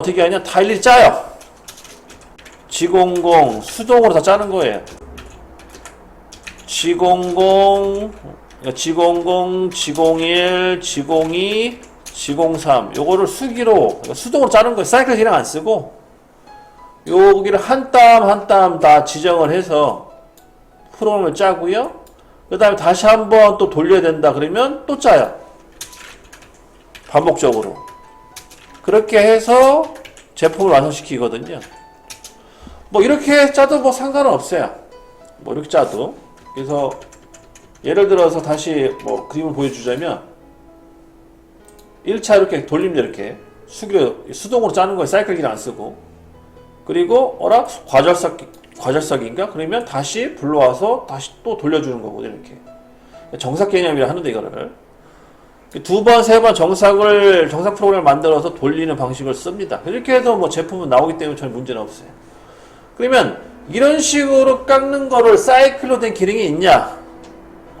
어떻게 하냐? 다 일일이 짜요. G00 수동으로 다 짜는 거예요. G00, G00, G01, G02, G03 요거를 수기로 수동으로 짜는 거예요. 사이클 기능 안 쓰고 여기를 한 땀 한 땀 다 지정을 해서 프로그램을 짜고요. 그 다음에 다시 한번 또 돌려야 된다 그러면 또 짜요. 반복적으로. 그렇게 해서 제품을 완성시키거든요. 뭐 이렇게 짜도 뭐 상관은 없어요. 뭐 이렇게 짜도. 그래서 예를 들어서 다시 뭐 그림을 보여주자면 1차 이렇게 돌립니다. 이렇게 수기로 수동으로 짜는 거에 사이클기를 안 쓰고 그리고 어라 과절삭 과절삭인가 그러면 다시 불러와서 다시 또 돌려주는 거거든요. 이렇게 정삭 개념이라 하는데 이거를 두 번, 세 번 정삭을, 정삭 프로그램을 만들어서 돌리는 방식을 씁니다. 이렇게 해서 뭐 제품은 나오기 때문에 전혀 문제는 없어요. 그러면 이런 식으로 깎는 거를 사이클로 된 기능이 있냐?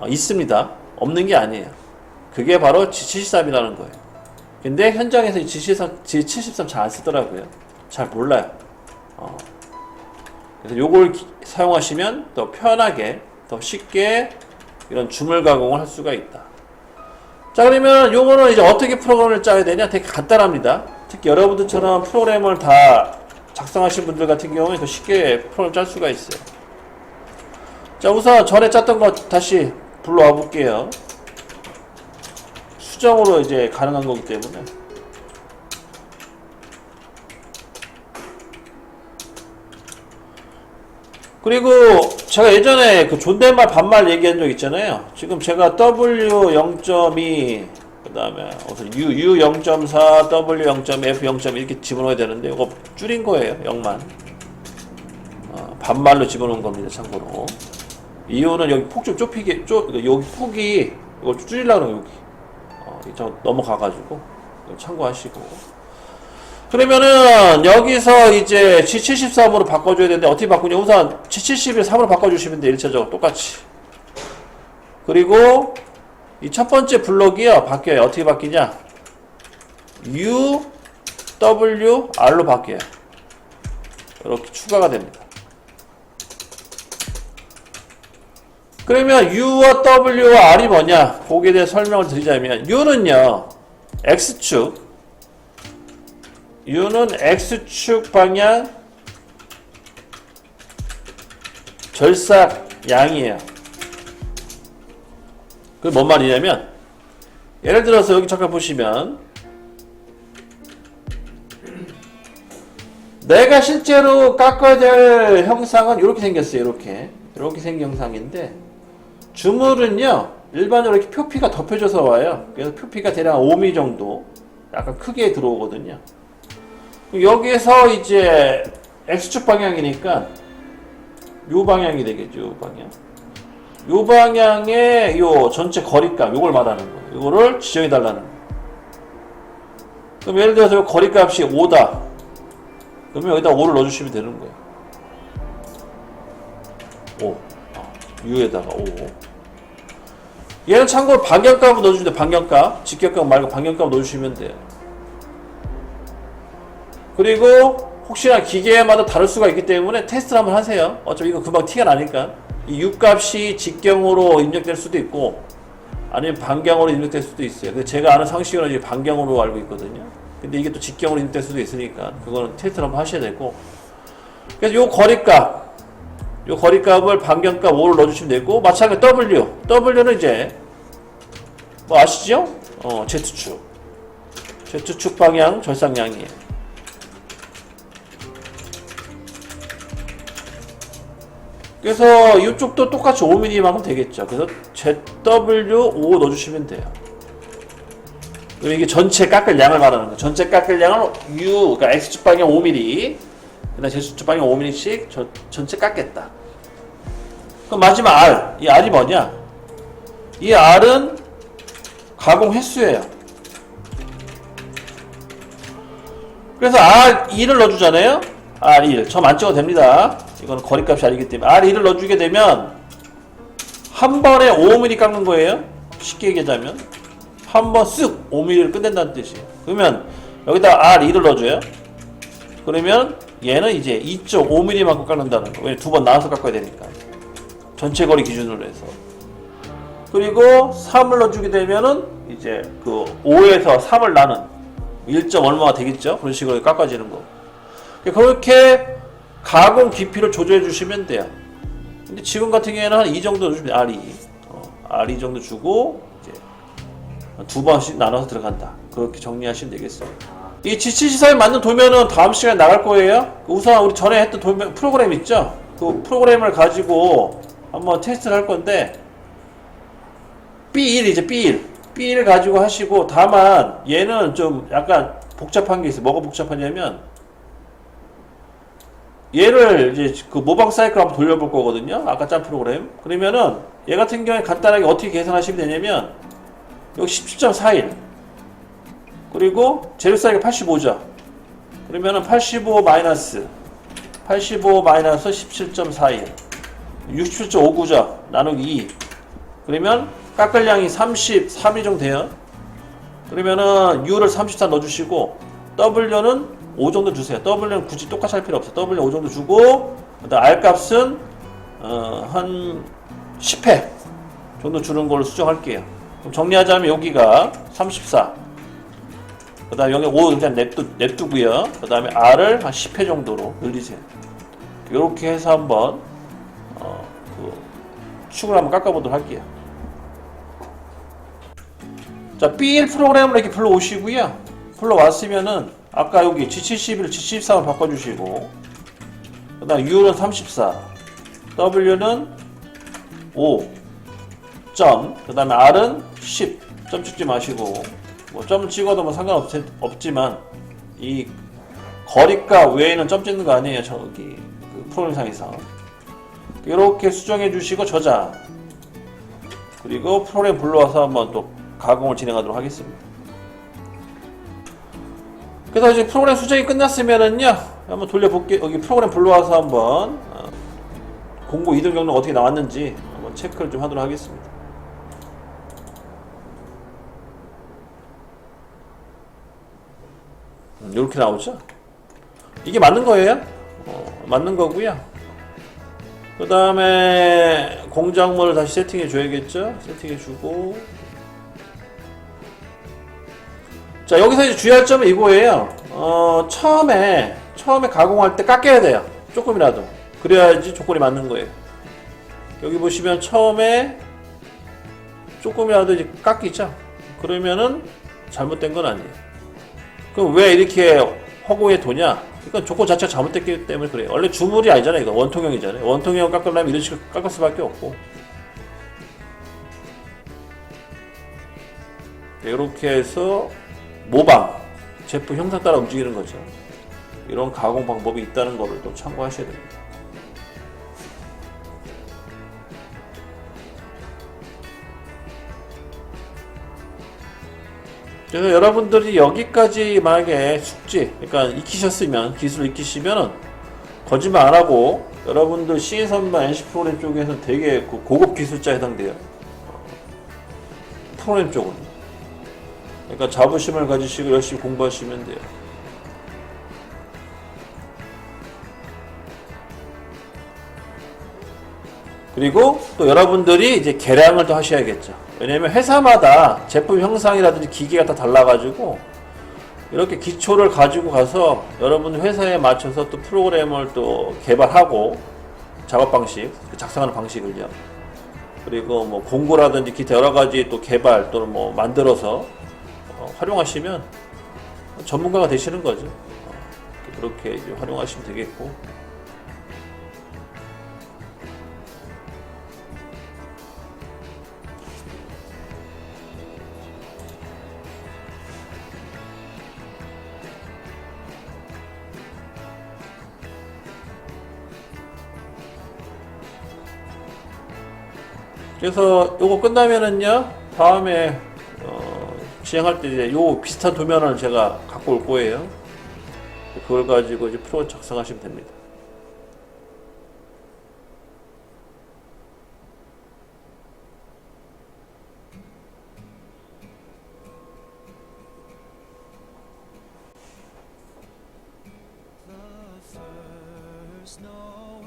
어, 있습니다. 없는 게 아니에요. 그게 바로 G73이라는 거예요. 근데 현장에서 이 G73, G73 잘 안 쓰더라고요. 잘 몰라요. 어. 그래서 요걸 기- 사용하시면 더 편하게, 더 쉽게 이런 주물 가공을 할 수가 있다. 자 그러면 요거는 이제 어떻게 프로그램을 짜야 되냐? 되게 간단합니다. 특히 여러분들처럼 프로그램을 다 작성하신 분들 같은 경우에 더 쉽게 프로그램 짤 수가 있어요. 자 우선 전에 짰던 거 다시 불러와 볼게요. 수정으로 이제 가능한 거기 때문에 그리고 제가 예전에 그 존댓말 반말 얘기한 적 있잖아요. 지금 제가 W 0.2 그 다음에 무슨 U U 0.4 W 0.F 0.1 이렇게 집어넣어야 되는데 이거 줄인 거예요. 0만. 어, 반말로 집어넣은 겁니다. 참고로. 이유는 여기 폭 좀 좁히게 좁 여기 폭이 이걸 줄이려고 여기. 어, 저 넘어가가지고 이거 참고하시고. 그러면은 여기서 이제 G73으로 바꿔줘야 되는데 어떻게 바꾸냐? 우선 G71 3으로 바꿔주시면 돼 1차적으로 똑같이. 그리고 이 첫 번째 블록이요. 바뀌어요. 어떻게 바뀌냐? U W R로 바뀌어요. 이렇게 추가가 됩니다. 그러면 U와 W와 R이 뭐냐? 거기에 대해 설명을 드리자면 U는요. X축 U는 X축 방향 절삭 양이에요. 그게 뭔 말이냐면 예를 들어서 여기 잠깐 보시면 내가 실제로 깎아야 될 형상은 이렇게 생겼어요. 이렇게 이렇게 생긴 형상인데 주물은요 일반적으로 이렇게 표피가 덮여져서 와요. 그래서 표피가 대략 5mm 정도 약간 크게 들어오거든요. 여기에서 이제 X축 방향이니까 요 방향이 되겠죠. 요 방향. 요 방향의 요 전체 거리값 요걸 말하는 거예요. 요거를 지정해 달라는 거예요. 그럼 예를 들어서 요 거리값이 5다. 그러면 여기다 5를 넣어 주시면 되는 거예요. 5. 어, U에다가 5. 얘는 참고로 반경값을 넣어 주시면 돼요. 반경값. 직격값 말고 반경값 넣어 주시면 돼요. 그리고 혹시나 기계마다 다를 수가 있기 때문에 테스트를 한번 하세요. 어차피 이거 금방 티가 나니까. 이 U 값이 직경으로 입력될 수도 있고 아니면 반경으로 입력될 수도 있어요. 근데 제가 아는 상식으로는 반경으로 알고 있거든요. 근데 이게 또 직경으로 입력될 수도 있으니까 그거는 테스트를 한번 하셔야 되고 그래서 요 거리값 요 거리값을 반경값 5를 넣어주시면 되고 마찬가지 W W는 이제 뭐 아시죠? 어 Z축 Z축 방향 절상량이에요. 그래서 이쪽도 똑같이 5mm만큼 되겠죠. 그래서 ZW5 넣어주시면 돼요. 그리고 이게 전체 깎을 양을 말하는 거예요. 전체 깎을 양을 U, 그러니까 X축 방향 5mm, 그다음 Z축 방향 5mm씩 저, 전체 깎겠다. 그럼 마지막 R, 이 R이 뭐냐? 이 R은 가공 횟수예요. 그래서 R2를 넣어주잖아요. R1. 점 안 찍어도 됩니다. 이거는 거리값이 아니기 때문에. R2를 넣어주게 되면, 한 번에 5mm 깎는 거예요. 쉽게 얘기하자면. 한 번 쓱 5mm를 끝낸다는 뜻이에요. 그러면, 여기다 R2를 넣어줘요. 그러면 얘는 이제 2.5mm만큼 깎는다는 거. 왜냐면 두 번 나눠서 깎아야 되니까. 전체 거리 기준으로 해서. 그리고 3을 넣어주게 되면은 이제 그 5에서 3을 나눈 1. 얼마가 되겠죠? 그런 식으로 깎아지는 거. 그렇게 가공 깊이를 조절해 주시면 돼요. 근데 지금 같은 경우에는 한 이 정도 주시면 R2. 어, R2 정도 주고 이제 두 번씩 나눠서 들어간다. 그렇게 정리하시면 되겠어요. 이 G724에 맞는 도면은 다음 시간에 나갈 거예요. 우선 우리 전에 했던 도면 프로그램 있죠? 그 프로그램을 가지고 한번 테스트를 할 건데 B1 이제 B1 B1 가지고 하시고 다만 얘는 좀 약간 복잡한 게 있어요. 뭐가 복잡하냐면 얘를 이제 그 모방 사이클 한번 돌려볼 거거든요. 아까 짠 프로그램. 그러면은 얘 같은 경우에 간단하게 어떻게 계산하시면 되냐면 여기 17.41 그리고 재료 사이클 85죠. 그러면은 85 마이너스 85 마이너스 17.41 67.59죠. 나누기 2 그러면 깎을 양이 33이 정도 돼요. 그러면은 U를 34 넣어주시고 W는 5 정도 주세요. W는 굳이 똑같이 할 필요 없어요. W 5 정도 주고 그다음 R 값은 어, 한 10회 정도 주는 걸로 수정할게요. 그럼 정리하자면 여기가 34. 그 다음 여기 5 그냥 냅두, 냅두고요. 그 다음에 R을 한 10회 정도로 늘리세요. 이렇게 해서 한번 어, 그 축을 한번 깎아보도록 할게요. 자, B1 프로그램을 이렇게 불러오시고요. 불러왔으면은 아까 여기 G71을 G73을 바꿔주시고 그 다음 U는 34 W는 5 점, 그 다음에 R은 10 점 찍지 마시고 뭐 점 찍어도 뭐 상관없지만 이 거리값 외에는 점 찍는 거 아니에요 저기. 그 프로그램상에서. 이렇게 수정해 주시고 저장. 그리고 프로그램 불러와서 한번 또 가공을 진행하도록 하겠습니다. 그래서 이제 프로그램 수정이 끝났으면은요, 한번 돌려볼게. 여기 프로그램 불러와서 한번 어, 공고 이동 경로 어떻게 나왔는지 한번 체크를 좀 하도록 하겠습니다. 음, 이렇게 나오죠? 이게 맞는 거예요? 어, 맞는 거고요. 그 다음에 공작물을 다시 세팅해 줘야겠죠? 세팅해 주고 자 여기서 이제 주의할 점은 이거예요. 어, 처음에 처음에 가공할 때 깎여야 돼요. 조금이라도 그래야지 조건이 맞는 거예요. 여기 보시면 처음에 조금이라도 이제 깎이죠. 그러면은 잘못된 건 아니에요. 그럼 왜 이렇게 허공에 도냐? 그러니까 조건 자체가 잘못됐기 때문에 그래요. 원래 주물이 아니잖아요. 이거 원통형이잖아요. 원통형 깎으려면 이런 식으로 깎을 수밖에 없고. 이렇게 해서 모방 제품 형상 따라 움직이는 거죠. 이런 가공 방법이 있다는 것을 또 참고하셔야 됩니다. 그래서 여러분들이 여기까지 만약에 숙지, 그러니까 익히셨으면 기술 익히시면은 거짓말 안 하고 여러분들 CN선반 NC 프로그램 쪽에서 되게 그 고급 기술자에 해당돼요. 프로그램 쪽은. 그러니까 자부심을 가지시고 열심히 공부하시면 돼요. 그리고 또 여러분들이 이제 개량을 또 하셔야겠죠. 왜냐면 회사마다 제품 형상이라든지 기계가 다 달라가지고 이렇게 기초를 가지고 가서 여러분 회사에 맞춰서 또 프로그램을 또 개발하고 작업 방식, 작성하는 방식을요. 그리고 뭐 공고라든지 기타 여러 가지 또 개발 또는 뭐 만들어서 어, 활용하시면 전문가가 되시는 거죠. 어, 그렇게 이제 활용하시면 되겠고. 그래서 요거 끝나면은요 다음에 어, 진행할 때 이제 요 비슷한 도면을 제가 갖고 올 거예요. 그걸 가지고 이제 프로 작성하시면 됩니다.